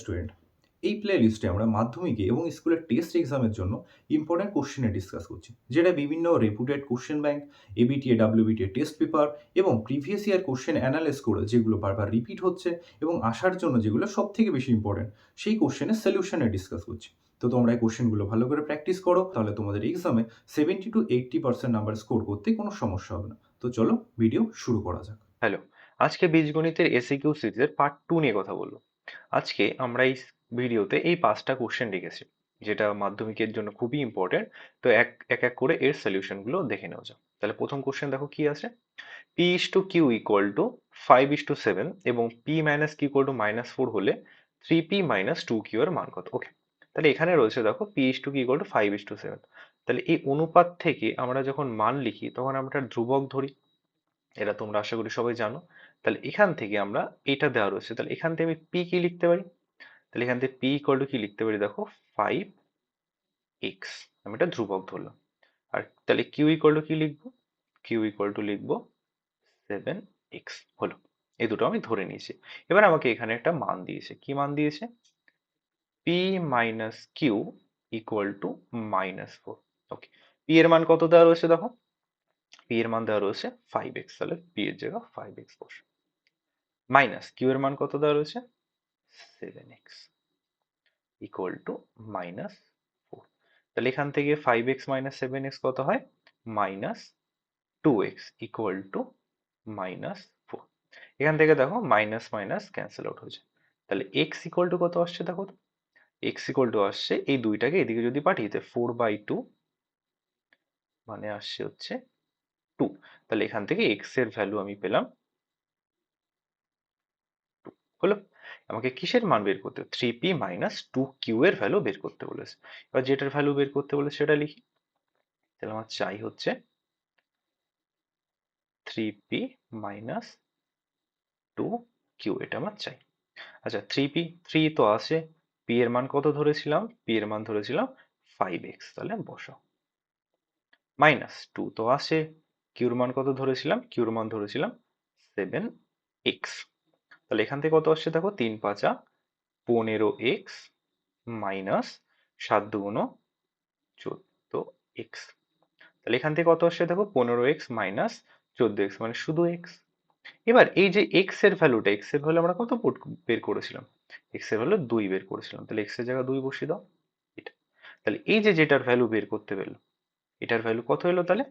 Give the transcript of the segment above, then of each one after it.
Student এই play লিস্টে আমরা মাধ্যমিকে এবং স্কুলের টেস্ট এক্সামের জন্য ইম্পর্ট্যান্ট কোশ্চেনে ডিসকাস করছি। যেটা বিভিন্ন reputed question bank ABTA WBTA test paper এবং প্রিভিয়াস ইয়ার কোশ্চেন অ্যানালাইজ করে যেগুলো বারবার রিপিট হচ্ছে এবং আসার জন্য যেগুলো সব থেকে বেশি ইম্পর্ট্যান্ট সেই কোশ্চেনের সলিউশনে ডিসকাস করছি। তো তোমরা এই কোশ্চেনগুলো ভালো করে প্র্যাকটিস করো, তাহলে তোমাদের এক্সামে seventy to eighty percent number score করতে কোনো সমস্যা হবে না। তো চলো ভিডিও শুরু করা যাক। হ্যালো আজকে বীজগণিতের এসিকিউ সিরিজের পার্ট টু নিয়ে কথা বলব। আজকে আমরা এই ভিডিওতে এই পাঁচটা কোশ্চেন রেখেছি যেটা মাধ্যমিকের জন্য খুবই ইম্পর্টেন্ট তো এক এক এক করে এর সলিউশনগুলো দেখে নেওয়া যাক। তাহলে প্রথম কোশ্চেন দেখো কি আছে? P is to q equal to five is to seven এবং p minus q equal to minus four হলে three p minus two q এর মান কত? ওকে তাহলে এখানে রয়েছে দেখো p is to q equal to five is to seven তাহলে এই অনুপাত থেকে আমরা যখন মান লিখি, তখন আমরা ধ্রুবক ধরি। এটা তোমরা আশা করি সবাই জানো। তাহলে এখান থেকে আমরা এটা দেওয়া রয়েছে। তাহলে এখান থেকে আমি পি কি লিখতে পারি? তাহলে এখান থেকে পি ইকুয়াল টু কি লিখতে পারি? দেখো ফাইভ এক্স আমি এটা ধ্রুবক ধরলাম। আর তাহলে কিউ ইকুয়াল টু কি লিখব? কিউ ইকল টু লিখব সেভেন এক্স হলো। এই দুটো আমি ধরে নিয়েছি। এবার আমাকে এখানে একটা মান দিয়েছে। কি মান দিয়েছে? P minus q equal to minus four okay p এর মান কত দেওয়া রয়েছে? দেখো। পি এর মান দেওয়া রয়েছে ফাইভ এক্স তাহলে পি এর জায়গা ফাইভ এক্স বসে মাইনাস কিউ এর মান কত দেওয়া রয়েছে? Seven x equal to minus four তাহলে এখান থেকে five x minus seven x কত হয়? Minus two x equal to minus four এখান থেকে দেখো মাইনাস মাইনাস ক্যান্সেল আউট হয়েছে। তাহলে এক্স ইকুয়াল টু কত আসছে দেখো এক্স ইকুয়াল টু আসছে এই দুইটাকে এদিকে যদি পাঠিয়ে ফোর বাই টু মানে আসছে হচ্ছে টু তাহলে এখান থেকে এক্সের ভ্যালু আমি পেলাম হলো? আমাকে কিসের মান বের করতে three p minus two q এর ভ্যালু বের করতে বলেছে। এবার যেটার ভ্যালু বের করতে বলেছে সেটা লিখি। তাহলে আমার চাই হচ্ছে three p minus two q এটা আমার চাই। আচ্ছা থ্রি পি থ্রি তো আছে। পি এর মান কত ধরেছিলাম? পি এর মান ধরেছিলাম ফাইভ এক্স তাহলে বসাও। মাইনাস টু তো আছে। কিউর মান কত ধরেছিলাম? কিউর মান ধরেছিলাম সেভেন এক্স তাহলে এখান থেকে কত আসছে দেখো? তিন পাঁচা। পনেরো এক্স মাইনাস সাত দুগুণ চোদ্দ এক্স তাহলে এখান থেকে কত আসছে দেখো? পনেরো এক্স মাইনাস চোদ্দ এক্স মানে শুধু এক্স এবার এই যে এক্সের ভ্যালুটা এক্সের ভ্যালু আমরা কত বের করেছিলাম? এক্সের ভ্যালু দুই বের করেছিলাম। তাহলে এক্সের জায়গা দুই বসিয়ে দাও। এটা। তাহলে এই যে যেটার ভ্যালু বের করতে পারল এটার ভ্যালু কত এলো তাহলে?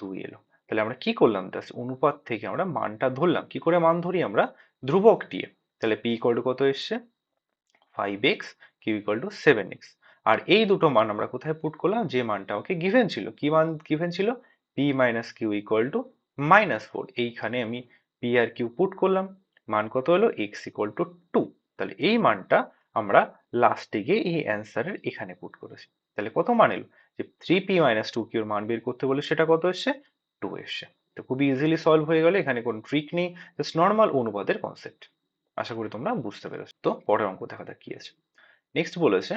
দুই এলো। তাহলে আমরা কি করলাম? অনুপাত থেকে আমরা মানটা ধরলাম। কি করে মান ধরি আমরা? ধ্রুবক দিয়ে তাহলে পি ইকুয়াল টু কত এসছে? Five x q equal to seven x আর এই দুটো মান আমরা কোথায় পুট করলাম? যে মানটা ওকে গিভেন ছিল। কি মান গিভেন ছিল? P minus q equal to minus four এইখানে আমি পি আর কিউ পুট করলাম। মান কত হলো? এক্স ইকুয়াল টু টু তাহলে এই মানটা আমরা লাস্টে গিয়ে এই অ্যান্সারের এখানে পুট করেছি। তাহলে কত মান এলো? যে থ্রি পি মাইনাস টু কিউর মান বের করতে বলে সেটা কত এসছে? টু এসছে। তো খুবই ইজিলি সলভ হয়ে গেলে, এখানে কোনো ট্রিক নেই জাস্ট নর্মাল অনুপাতের কনসেপ্ট আশা করি তোমরা বুঝতে পেরেছ। তো পরের অঙ্ক দেখা যাক কি আছে। নেক্সট বলেছে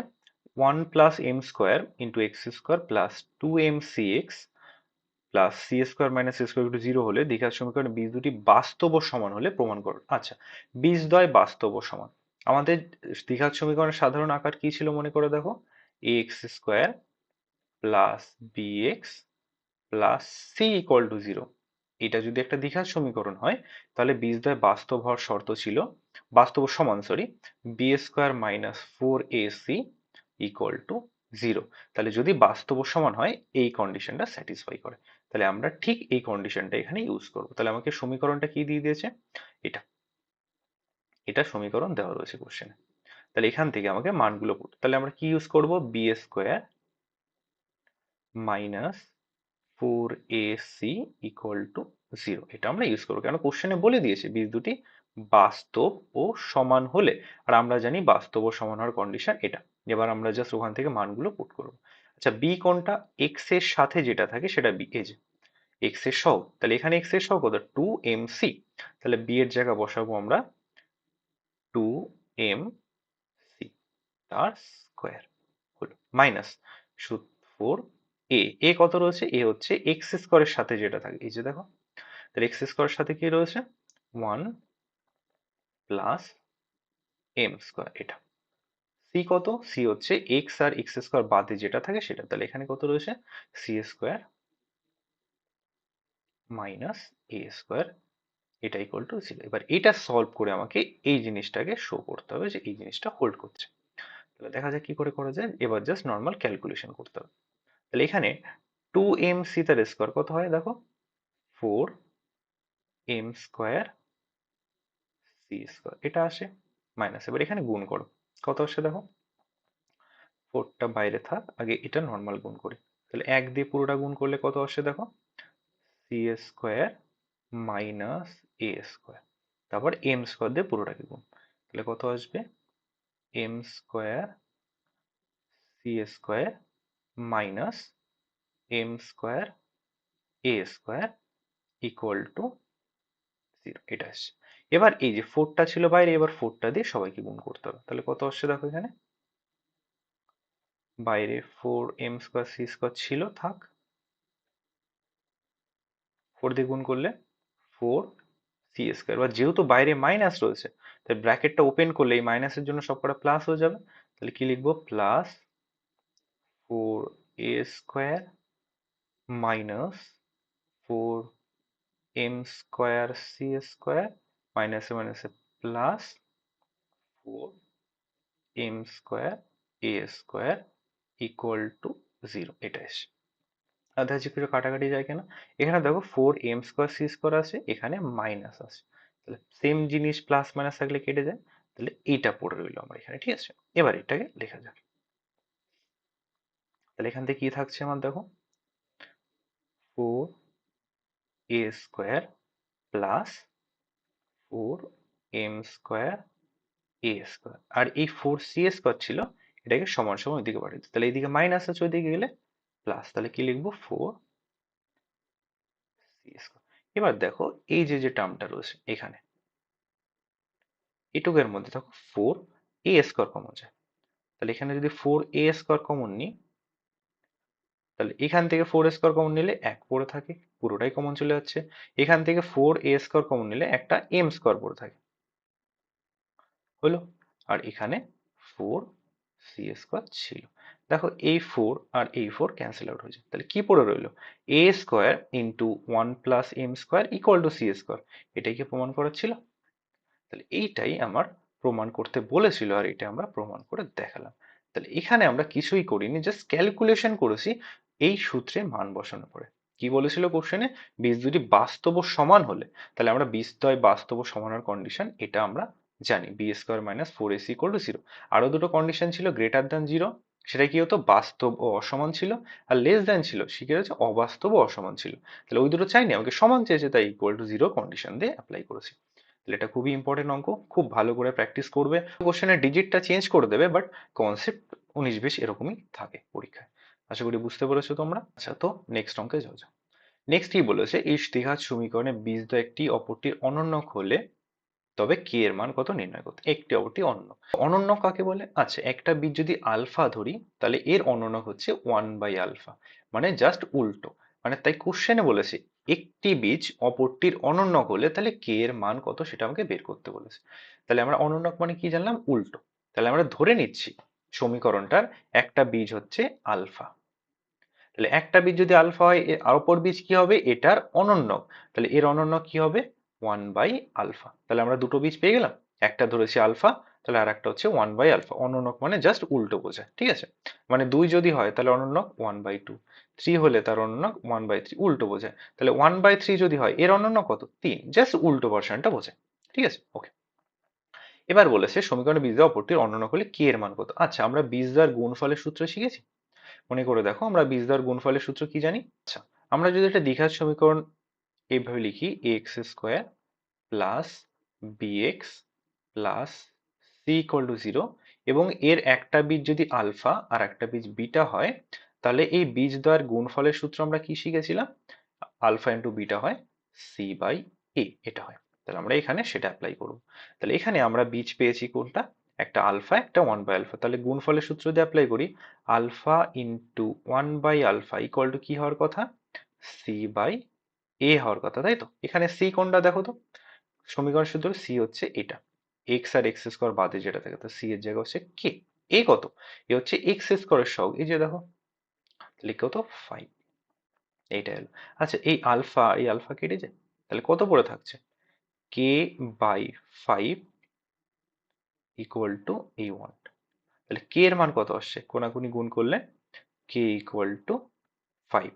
one plus m square into x square plus two m c x plus c square minus c square to zero হলে দীঘার সমীকরণ বীজ দুটি বাস্তব সমান হলে প্রমাণ করো। আচ্ছা বীজ দ্বয় বাস্তব সমান। আমাদের দীঘার সমীকরণের সাধারণ আকার কি ছিল মনে করে দেখো? A x square plus b x plus c equal to zero এটা যদি একটা দ্বিঘাত সমীকরণ হয়, তাহলে বীজদ্বয় বাস্তব হওয়ার শর্ত ছিল, বাস্তব সমান sorry b square minus four a c equal to zero তাহলে যদি বাস্তব সমান হয়, এই কন্ডিশনটা স্যাটিসফাই করে। তাহলে আমরা ঠিক এই কন্ডিশনটা এখানে ইউজ করব। তাহলে আমাকে সমীকরণটা কি দিয়ে দিয়েছে? এটা। এটা সমীকরণ দেওয়া রয়েছে কোশ্চেনে তাহলে এখান থেকে আমাকে মানগুলো তাহলে আমরা কি ইউজ করব? B square minus four a c equal to zero এটা আমরা ইউজ করব কেন কোশ্চেনে বলে দিয়েছে বীজ দুটি বাস্তব ও সমান হলে। আর আমরা জানি বাস্তব ও সমান হওয়ার কন্ডিশন এটা। এবার আমরা জাস্ট ওখান থেকে মানগুলো পুট করব। আচ্ছা বি কোনটা? এক্সের সাথে যেটা থাকে সেটা বি যে এক্সের সহ তাহলে এখানে এক্সের সহ কত? টু এম সি তাহলে বি এর জায়গা বসাবো আমরা টু এম সি তার স্কোয়ার হলো। মাইনাস ফোর এ এ কত রয়েছে? এ হচ্ছে এক্স স্কোয়ারের সাথে যেটা থাকে। এই যে দেখো, তাহলে এক্স স্কোয়ারের সাথে কি রয়েছে? ওয়ান প্লাস এম স্কোয়ার এটা। সি কত? সি হচ্ছে এক্স আর এক্স স্কোয়ার বাদে যেটা থাকে সেটা। তাহলে এখানে কত রয়েছে? C square minus a square এটা ইকুয়াল টু জিরো এবার এটা সলভ করে আমাকে এই জিনিসটাকে শো করতে হবে যে এই জিনিসটা হোল্ড করছে। তাহলে দেখা যাক কি করে করা যায়। এবার জাস্ট নর্মাল ক্যালকুলেশন করতে হবে। তাহলে এখানে টু এম সি তার স্কোয়ার কত হয় দেখো? Four m square c square এটা আসে মাইনাস এবার এখানে গুণ করো। কত আসছে দেখো? ফোরটা বাইরে থাক, আগে এটা নর্মাল গুণ করি। তাহলে এক দিয়ে পুরোটা গুণ করলে কত আসছে দেখো? C square minus a square তারপর এম স্কোয়ার দিয়ে পুরোটাকে গুণ। তাহলে কত আসবে? M square c square minus m square a square equal to zero এটা আসছে। এবার এই যে ফোরটা ছিল বাইরে, এবার ফোরটা দিয়ে সবাইকে গুণ করতে হবে। তাহলে কত আসছে দেখো এখানে? বাইরে four m square c square ছিল, থাক। ফোর দিয়ে গুণ করলে ফোর সি স্কোয়ার এবার যেহেতু বাইরে মাইনাস রয়েছে তাই ব্র্যাকেটটা ওপেন করলে এই মাইনাসের জন্য সবকটা প্লাস হয়ে যাবে। তাহলে কি লিখব? Plus four a square minus four m square c square মাইনাসে মাইনাসে plus four m square a square equal to zero এটা এসে। আর দেখা কিছু কাটাকাটি যায় কেন? এখানে দেখো four m square c square আছে, এখানে মাইনাস আছে। তাহলে সেম জিনিস প্লাস মাইনাস থাকলে কেটে যায়। তাহলে এইটা পড়ে রইল আমার এখানে, ঠিক আছে? এবার এটাকে লেখা যাক। তাহলে এখান থেকে কি থাকছে আমার দেখো? Four a square plus four m square a square আর এই ফোর সি স্কোয়ার ছিল, এটাকে সমান সমান ওইদিকে পাঠিয়ে দিই। তাহলে এইদিকে মাইনাস আছে, ওইদিকে গেলে প্লাস তাহলে কি লিখব? ফোর সি স্কোয়ার এবার দেখো, এই যে যে টার্মটা রয়েছে, এখানে। এটুকের মধ্যে দেখো ফোর এ স্কোয়ার কমন যায়। তাহলে এখানে যদি ফোর এ স্কোয়ার কমন নিই তাহলে এখান থেকে ফোর স্কোয়ার কমন নিলে এক পড়ে থাকে, পুরোটাই কমন চলে যাচ্ছে। এখান থেকে ফোর এ স্কোয়ার কমন নিলে একটা এম স্কোয়ার পড়ে থাকে। হলো? আর এখানে ফোর সি স্কোয়ার ছিল। দেখো এই ফোর আর এই ফোর ক্যান্সেল আউট হয়ে যায় তাহলে কি পড়ে রইল? A square into one plus m square equal to c square এটাই কি প্রমাণ করার ছিল তাহলে এইটাই আমার প্রমাণ করতে বলেছিল আর এটা আমরা প্রমাণ করে দেখালাম। তাহলে এখানে আমরা কিছুই করিনি জাস্ট ক্যালকুলেশন করেছি এই সূত্রে মান বসানো পরে কি বলেছিল কোশ্চেনে বীজ দুটি বাস্তব সমান হলে, তাহলে আমরা বীজদ্বয় বাস্তব সমানের কন্ডিশন এটা আমরা জানি। B square minus four a c equal zero আরও দুটো কন্ডিশন ছিল গ্রেটার দ্যান জিরো সেটা কি হতো? বাস্তব ও অসমান ছিল, আর লেস দ্যান ছিল সে কি হচ্ছে অবাস্তব ও অসমান ছিল। তাহলে ওই দুটো চাইনি, আমাকে সমান চেয়েছে, তাই ইকুয়াল টু জিরো কন্ডিশন দিয়ে অ্যাপ্লাই করেছি। তাহলে এটা খুবই ইম্পর্টেন্ট অঙ্ক, খুব ভালো করে প্র্যাকটিস করবে। কোশ্চেনের ডিজিটটা চেঞ্জ করে দেবে বাট কনসেপ্ট উনিশ বিশ এরকমই থাকে পরীক্ষায়। আশা করি বুঝতে পেরেছ তোমরা? আচ্ছা তো নেক্সট অঙ্কে যাওয়া যাক নেক্সট কি বলেছে? এই দ্বিঘাত সমীকরণে বীজ একটি অপরটির অনন্যক হলে তবে কে এর মান কত নির্ণয় করতে? একটি, অপরটি অনন্য। অনন্য কাকে বলে? আচ্ছা একটা বীজ যদি আলফা ধরি, তাহলে এর অনন্য হচ্ছে ওয়ান বাই আলফা মানে জাস্ট উল্টো। মানে তাই কোশ্চেনে বলেছে, একটি বীজ অপরটির অনন্যক হলে তাহলে কে এর মান কত সেটা আমাকে বের করতে বলেছে। তাহলে আমরা অনন্যক মানে কি জানলাম? উল্টো। তাহলে আমরা ধরে নিচ্ছি সমীকরণটার, একটা বীজ হচ্ছে আলফা। তাহলে একটা বীজ যদি আলফা হয়, এর অপর বীজ কি হবে? এটার অনন্যক তাহলে এর অনন্যক কি হবে? ওয়ান বাই আলফা তাহলে আমরা দুটো বীজ পেয়ে গেলাম। একটা ধরেছি আলফা, তাহলে আর একটা হচ্ছে ওয়ান বাই আলফা অনন্যক মানে জাস্ট উল্টো বোঝায়, ঠিক আছে? মানে দুই যদি হয়, তাহলে অনন্যক ওয়ান বাই টু থ্রি হলে তার অনন্যক ওয়ান বাই থ্রি উল্টো বোঝায়। তাহলে ওয়ান বাই থ্রি যদি হয়, এর অনন্য কত? তিন। জাস্ট উল্টো ভার্সনটা বোঝায়, ঠিক আছে? ওকে এবার বলেছে সমীকরণে বীজ দেওয়া অপরটির অনন্য হলে কে এর মান কত? আচ্ছা আমরা বীজ দেওয়ার গুণফলের সূত্র শিখেছি। মনে করে দেখো, আমরা বীজ দেওয়ার গুণফলের সূত্র কি জানি? আচ্ছা আমরা যদি একটা দ্বিঘাত সমীকরণ এইভাবে লিখি x square plus b x plus c equal to zero এবং এর একটা বীজ যদি আলফা আর একটা বীজ বিটা হয়, তাহলে এই বীজ দ্বয়ের গুণফলের সূত্র আমরা কি শিখেছিলাম? আলফা ইন্টু বিটা হয় সি বাই এ এটা হয়। তাহলে আমরা এখানে সেটা অ্যাপ্লাই করব। তাহলে এখানে আমরা বীজ পেয়েছি কোনটা? একটা আলফা, একটা ওয়ান বাই আলফা। তাহলে গুণফলের সূত্র দিয়ে অ্যাপ্লাই করি, alpha into one by alpha equal to কি হওয়ার কথা? সি বাই এ হওয়ার কথা, তাই তো? এখানে সি কোনটা দেখো তো? সমীকরণ সূত্র সি হচ্ছে এটা। এক্স আর এক্স স্কোয়ার বাদে যেটা থাকে, তো সি এর জায়গা হচ্ছে কে এ কত? এ হচ্ছে এক্স স্কোয়ারের সহগ। এই যে দেখো তাহলে কত ফাইভ এইটা এলো আচ্ছা এই আলফা এই আলফা কেটে যায়? তাহলে কত পড়ে থাকছে? K by five equal to এই ওয়ান তাহলে কে এর মান কত আসছে? কোনাকুনি গুণ করলে কে ইকুয়াল টু ফাইভ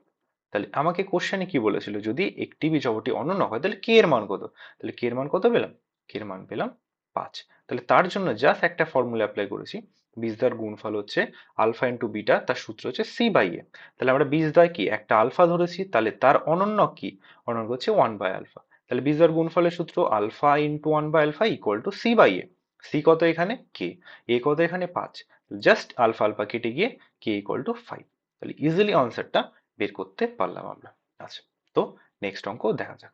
তাহলে আমাকে কোশ্চেনে কি বলেছিল? যদি একটি বীজ অপরটি অনন্য হয়, তাহলে কে এর মান কত? তাহলে কে এর মান কত পেলাম? কে এর মান পেলাম পাঁচ। তাহলে তার জন্য জাস্ট একটা ফর্মুলা অ্যাপ্লাই করেছি। বীজদার গুণফল হচ্ছে আলফা ইন্টু বিটা তার সূত্র হচ্ছে সি বাই এ তাহলে আমরা বীজদ্বয় কি? একটা আলফা ধরেছি, তাহলে তার অনন্য কি? অনন্য হচ্ছে ওয়ান বাই আলফা তাহলে বীজদার গুণফলের সূত্র alpha into one by alpha equal to c by a c কত এখানে? কে এ কত এখানে? পাঁচ। জাস্ট আলফা আলফা কেটে গিয়ে কে ইকুয়াল টু ফাইভ তাহলে ইজিলি আনসারটা বের করতে পারলাম আমরা। আচ্ছা তো নেক্সট অঙ্ক দেখা যাক।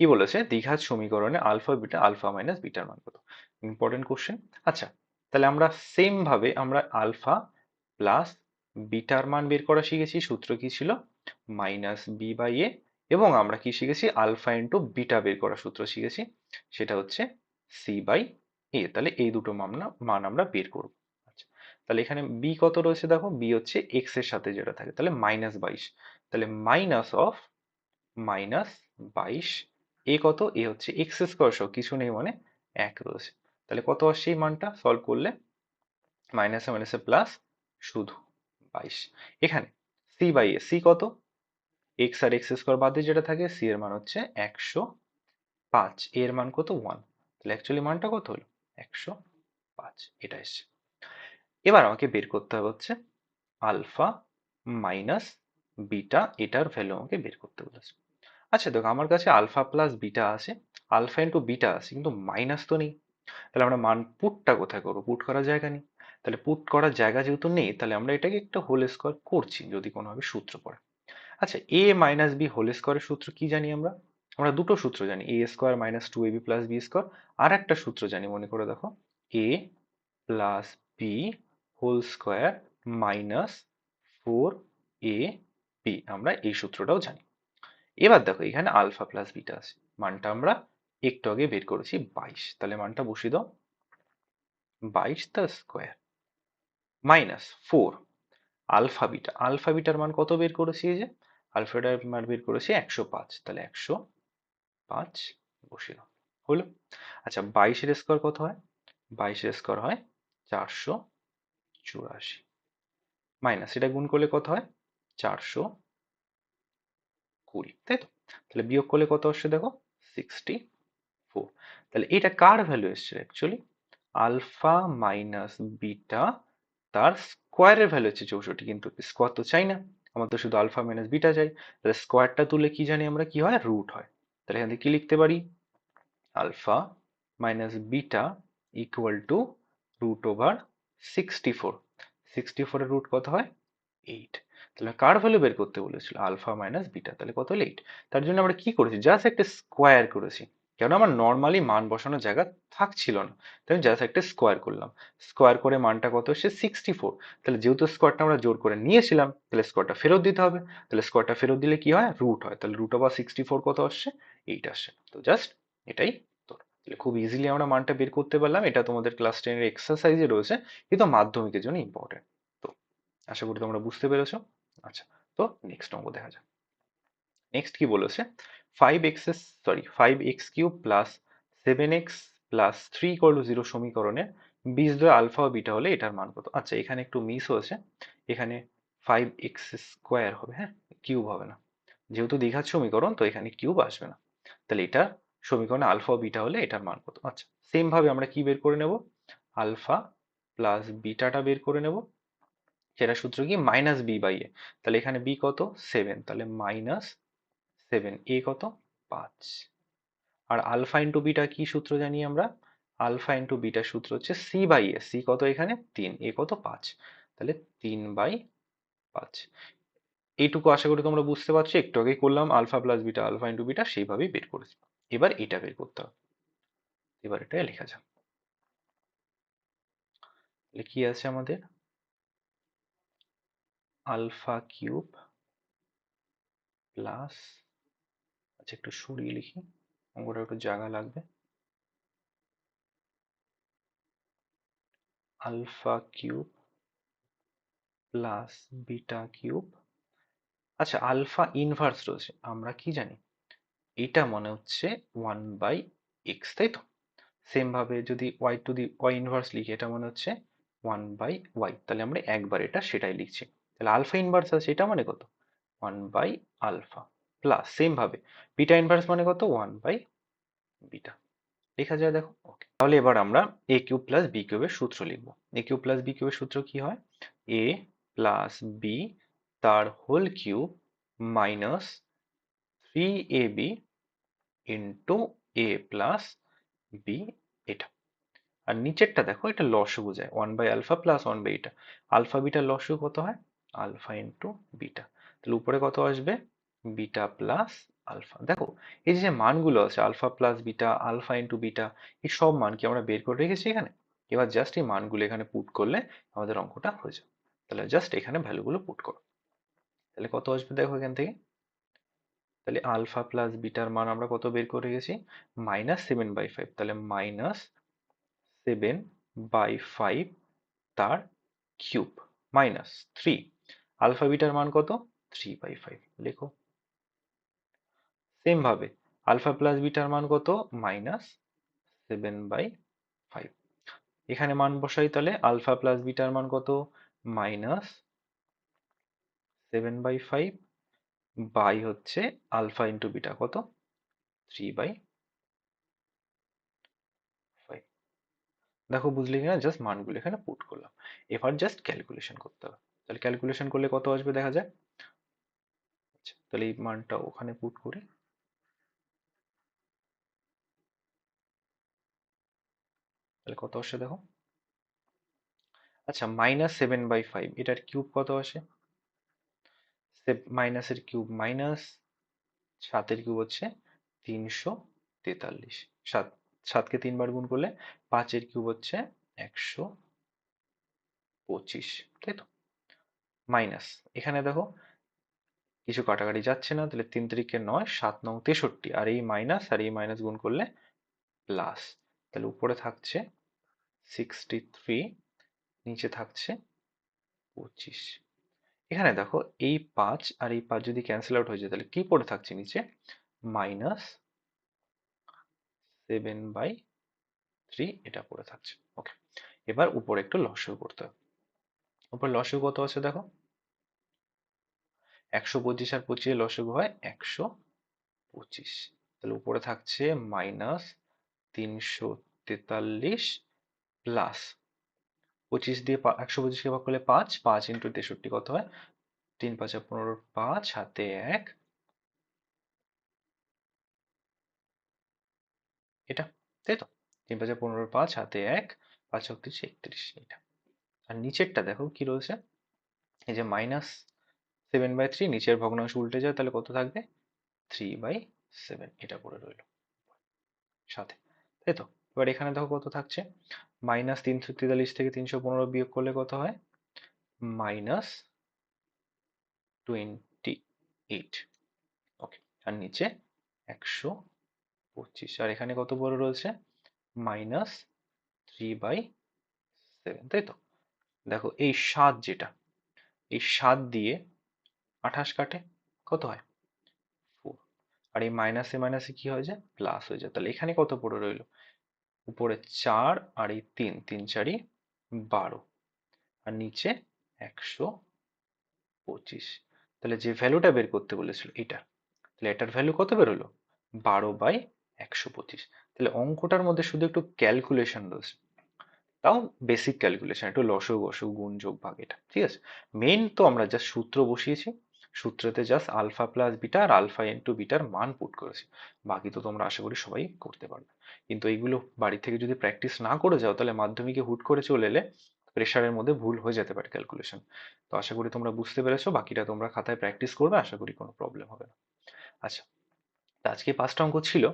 কি বলেছে? দ্বিঘাত সমীকরণে আলফা বিটা আলফা মাইনাস বিটার মান কত? ইম্পর্টেন্ট কোশ্চেন আচ্ছা তাহলে আমরা সেম ভাবে আমরা আলফা প্লাস বিটার মান বের করা শিখেছি। সূত্র কি ছিল? মাইনাস বি বাই এ এবং আমরা কি শিখেছি? আলফা ইন্টু বিটা বের করার সূত্র শিখেছি। সেটা হচ্ছে সি বাই এ তাহলে এই দুটো মান মান আমরা বের করব। আচ্ছা তাহলে এখানে বি কত রয়েছে দেখো? বি হচ্ছে এক্সের সাথে যেটা থাকে, তাহলে মাইনাস বাইশ। তাহলে মাইনাস অফ মাইনাস বাইশ এ কত? এ হচ্ছে এক্স স্কোয়ার সহ কিছু নেই মানে এক রয়েছে। তাহলে কত আসছে এই মানটা? সলভ করলে মাইনাসে মাইনাসে প্লাস শুধু বাইশ। এখানে সি বাই এ সি কত? এক্স আর এক্স স্কোয়ার বাদে যেটা থাকে সি এর মান হচ্ছে একশো পাঁচ এর মান কত? ওয়ান তাহলে অ্যাকচুয়ালি মানটা কত হলো? একশো পাঁচ, এটা এসছে। এবার আমাকে বের করতে হবে হচ্ছে আলফা মাইনাস বিটা, এটার ভ্যালু আমাকে বের করতে বলেছে আচ্ছা দেখো, আমার কাছে আলফা প্লাস বিটা আছে, আলফা ইন্টু বিটা আছে, কিন্তু মাইনাস তো নেই। তাহলে আমরা মান পুটটা কোথায় করব? পুট করার জায়গা নেই। তাহলে পুট করার জায়গা যেহেতু নেই, তাহলে আমরা এটাকে একটা হোল স্কোয়ার করছি, যদি কোনোভাবে সূত্র পড়ে। আচ্ছা এ মাইনাস বি হোল স্কোয়ারের সূত্র কি জানি আমরা? আমরা দুটো সূত্র জানি a square minus two a b plus b square আর একটা সূত্র জানি, মনে করে দেখো a plus b whole square minus four a b আমরা এই সূত্রটাও জানি। এবার দেখো, এখানে আলফা প্লাস বিটা আছে, মানটা আমরা একটু আগে বের করেছি বাইশ, তাহলে মানটা বসিয়ে দাও, বাইশ the square minus four alpha beta alpha bitter মান কত বের করেছি এই যে আলফাটার মান বের করেছি একশো পাঁচ, তাহলে একশো পাঁচ বসিয়ে দাও। হলো? আচ্ছা বাইশের স্কোয়ার কত হয়? বাইশের স্কোয়ার হয় চারশো চুরাশি। মাইনাস এটা গুণ করলে কত হয়? চারশো কুড়ি। তাই তো? তাহলে বিয়োগ করলে কত আসছে দেখো? সিক্সটি ফোর তাহলে এটা কার ভ্যালু এসছে অ্যাকচুয়ালি আলফা মাইনাস বিটা তার স্কোয়ারের ভ্যালু হচ্ছে চৌষট্টি, কিন্তু স্কোয়ার তো চাই না। আমার তো শুধু আলফা মাইনাস বিটা চাই। তাহলে স্কোয়ারটা তুলে কি জানি আমরা? কি হয়? রুট হয়। তাহলে এখান থেকে কি লিখতে পারি? Alpha minus beta equal to root over sixty four sixty ফোরের রুট কত হয়? এইট তাহলে কার ভ্যালু বের করতে বলেছিল? Alpha minus beta. তাহলে কত হলো এইট তার জন্য আমরা কি করেছি? জাস্ট একটা স্কোয়ার করেছি। কেন আমার নর্মালি মান বসানোর জায়গা থাকছিল না। তাই আমি জাস্ট একটা স্কোয়ার করলাম। স্কোয়ার করে মানটা কত এসছে সিক্সটি ফোর তাহলে যেহেতু স্কোয়ারটা আমরা জোর করে নিয়েছিলাম, তাহলে স্কোয়ারটা ফেরত দিতে হবে। তাহলে স্কোয়ারটা ফেরত দিলে কি হয়? রুট হয়। তাহলে রুট ওভার সিক্সটি ফোর কত আসছে? এইট আসছে তো জাস্ট এটাই তাহলে খুব ইজিলি আমরা মানটা বের করতে পারলাম। এটা তোমাদের ক্লাস টেনের এক্সারসাইজে রয়েছে, কিন্তু মাধ্যমিকের জন্য ইম্পর্টেন্ট তো আশা করি তোমরা বুঝতে পেরেছ। আচ্ছা তো নেক্সট অঙ্ক দেখা যাক। নেক্সট কি বলেছে? Five x sorry five x cube plus seven x plus three equal zero সমীকরণে বীজদ্বয় আলফা ও বিটা হলে এটার মান কত? আচ্ছা এখানে একটু মিস হয়েছে। এখানে ফাইভ এক্স স্কোয়ার হবে হ্যাঁ? কিউব হবে না। যেহেতু দীঘার সমীকরণ, তো এখানে কিউব আসবে না। তাহলে এটা সমীকরণে আলফা বিটা হলে এটার মান কত? আচ্ছা সেম ভাবে আমরা কি বের করে নেব? আলফা প্লাস বিটাটা বের করে নেব। সেটা সূত্র কি? মাইনাস বি বাই এ তাহলে এখানে বি কত? সেভেন তাহলে মাইনাস সেভেন এ কত? পাঁচ। আর আলফা ইন্টু বিটা কি সূত্র জানি আমরা? আলফা ইন্টু বিটা সূত্র হচ্ছে সি বাই এ সি কত এখানে? তিন। এ কত? পাঁচ। তাহলে তিন বাই পাঁচ। এইটুকু আশা করি তোমরা বুঝতে পারছ। একটু আগে করলাম, alpha plus beta alpha into beta সেইভাবেই বের করেছি। এবার এটা বের করতে হবে। এবার এটা লেখা যাক। কি আছে আমাদের? আলফা কিউব প্লাস আচ্ছা একটু সরিয়ে লিখি। অঙ্কটা একটু জায়গা লাগবে। Alpha cube plus beta cube আচ্ছা আলফা ইনভার্স রয়েছে। আমরা কি জানি? এটা মনে হচ্ছে ওয়ান বাই এক্স তাই তো? সেম ভাবে যদি y to the y inverse লিখি, এটা মনে হচ্ছে ওয়ান বাই ওয়াই তাহলে আমরা একবার এটা সেটাই লিখছি। তাহলে আলফা ইনভার্স আছে, এটা মানে কত? One by alpha plus same ভাবে। বিটা ইনভার্স মানে কত? One by beta. লেখা যায় দেখো? ওকে তাহলে এবার আমরা এ কিউব প্লাস বি কিউবের সূত্র লিখব। এ কিউব প্লাস বি কিউবের সূত্র কি হয়? এ প্লাস বি তার whole cube minus three a b into a plus b এটা। আর নিচেরটা দেখো, এটা লসগু যায় one by alpha plus one by এটা আলফা বিটা লসগু কত হয়? আলফা ইন্টু বিটা তাহলে উপরে কত আসবে? বিটা প্লাস আলফা দেখো, এই যে মানগুলো আছে alpha plus beta alpha into beta এই সব মান কি আমরা বের করে রেখেছি এখানে? এবার জাস্ট এই মানগুলো এখানে পুট করলে আমাদের অঙ্কটা হয়ে যাবে। তাহলে জাস্ট এখানে ভ্যালুগুলো পুট করো। তাহলে কত আসবে দেখো এখান থেকে? তাহলে আলফা প্লাস বিটার মান আমরা কত বের করে গেছি মাইনাস সেভেন বাই ফাইভ। তাহলে মাইনাস সেভেন বাই ফাইভ তার কিউব। Minus three. আলফা বিটার মান কত? Three by five. লেখো। সেম ভাবে আলফা প্লাস বিটার মান কত? Minus seven by five. এখানে মান বসাই তাহলে আলফা প্লাস বিটার মান কত? Minus seven by five by হচ্ছে আলফা ইন্টু বিটা কত? থ্রি বাই ফাইভ দেখো, বুঝলি কিনা? জাস্ট মানগুলো এখানে পুট করলাম। এবার জাস্ট ক্যালকুলেশন করতে হবে। তাহলে ক্যালকুলেশন করলে কত আসবে দেখা যায় আচ্ছা তাহলে এই মানটা ওখানে পুট করি তাহলে কত আসে দেখো? আচ্ছা মাইনাস সেভেন বাই ফাইভ এটার কিউব কত আসে? মাইনাসের কিউব মাইনাস সাতের কিউব হচ্ছে তিনশো তেতাল্লিশ। সাত, সাতকে তিনবার গুণ করলে পাঁচের কিউব হচ্ছে একশো পঁচিশ। তাই তো? মাইনাস এখানে দেখো, কিছু কাটাকাটি যাচ্ছে না, তাহলে তিন তারিখে নয়, সাত নং তেষট্টি। আর এই মাইনাস আর এই মাইনাস গুণ করলে প্লাস তাহলে উপরে থাকছে সিক্সটি থ্রি নিচে থাকছে পঁচিশ। এখানে দেখো এই পাঁচ আর এই পাঁচ যদি ক্যান্সেল আউট হয়ে যায়, তাহলে কি পড়ে থাকছে নিচে? মাইনাস সেভেন বাই থ্রি এটা পড়ে থাকছে। ওকে এবার উপরে একটু লসও করতে হবে। উপর লসও কত আছে দেখো? একশো পঁচিশ আর পঁচিশে লসগু হয় একশো পঁচিশ। তাহলে উপরে থাকছে মাইনাস তিনশো তেতাল্লিশ প্লাস পঁচিশ দিয়ে একশো পঁচিশকে ভাগ করলে পাঁচ পাঁচ ইন্টু তেষট্টি কত হয়? তিন পাঁচে পনেরো, পাঁচ হাতে এক। এটা, তাই তো? তিন পাঁচা পনেরো, পাঁচ হাতে এক, পাঁচ একত্রিশ একত্রিশ এটা। আর নিচেরটা দেখো কি রয়েছে? এই যে মাইনাস সেভেন বাই থ্রি নিচের ভগ্নাংশ উল্টে যায়, তাহলে কত থাকবে? থ্রি বাই সেভেন এটা পড়ে রইল। সাথে, তাই তো? এবার এখানে দেখো কত থাকছে? মাইনাস তিনশো তেতাল্লিশ থেকে তিনশো পনেরো বিয়োগ করলে কত হয়? Minus twenty eight. ওকে, আর নিচে একশো পঁচিশ। আর এখানে কত বড় রয়েছে? মাইনাস থ্রি বাই সেভেন, তাই তো? দেখো, এই সাত যেটা, এই সাত দিয়ে আঠাশ কাটে, কত হয়? ফোর। আর এই মাইনাসে মাইনাসে কি হয়ে যায়? প্লাস হয়ে যায়। তাহলে এখানে কত পড়ে রইল? উপরে চার আর এই তিন তিন চারি বারো। আর নিচে একশো পঁচিশ। তাহলে যে ভ্যালুটা বের করতে বলেছিল এটা, তাহলে এটার ভ্যালু কত বেরোলো? বারো বাই একশো পঁচিশ। তাহলে অঙ্কটার মধ্যে শুধু একটু ক্যালকুলেশন রয়েছে। তাও বেসিক ক্যালকুলেশন একটু লসও গসু গুণ যোগ ভাগ এটা, ঠিক আছে? মেন তো আমরা জাস্ট সূত্র বসিয়েছি। সূত্রতে জাস্ট আলফা প্লাস বিটা আর আলফা ইন্টু বিটার মান পুট করেছি। বাকি তো তোমরা আশা করি সবাই করতে পারবে। কিন্তু এইগুলো বাড়ি থেকে যদি প্র্যাকটিস না করে যাও, তাহলে মাধ্যমিকে হুট করে চলে এলে প্রেশারের মধ্যে ভুল হয়ে যেতে পারে ক্যালকুলেশন তো আশা করি তোমরা বুঝতে পেরেছ, বাকিটা তোমরা খাতায় প্র্যাকটিস করবে, আশা করি কোনো প্রবলেম হবে না। আচ্ছা আজকে পাঁচটা অঙ্ক ছিল,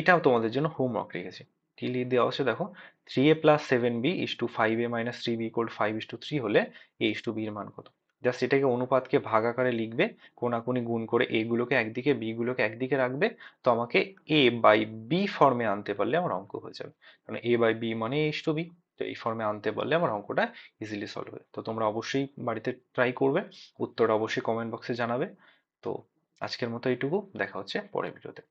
এটাও তোমাদের জন্য হোমওয়ার্ক রেখেছি। কি লিখে দেওয়া আছে দেখো three a plus seven b is to five a minus three b equal five is to three হলে এ ইস টু বির মান কত? জাস্ট এটাকে অনুপাতকে ভাগ আকারে লিখবে, কোনাকুনি গুণ করে এ গুলোকে একদিকে বি গুলোকে একদিকে রাখবে। তো আমাকে এ বাই বি ফর্মে আনতে পারলে আমার অঙ্ক হয়ে যাবে। কারণ এ বাই বি মানে ইস টু বি তো এই ফর্মে আনতে পারলে আমার অঙ্কটা ইজিলি সলভ হবে। তো তোমরা অবশ্যই বাড়িতে ট্রাই করবে, উত্তরটা অবশ্যই কমেন্ট বক্সে জানাবে। তো আজকের মতো এইটুকু, দেখা হচ্ছে পরের ভিডিওতে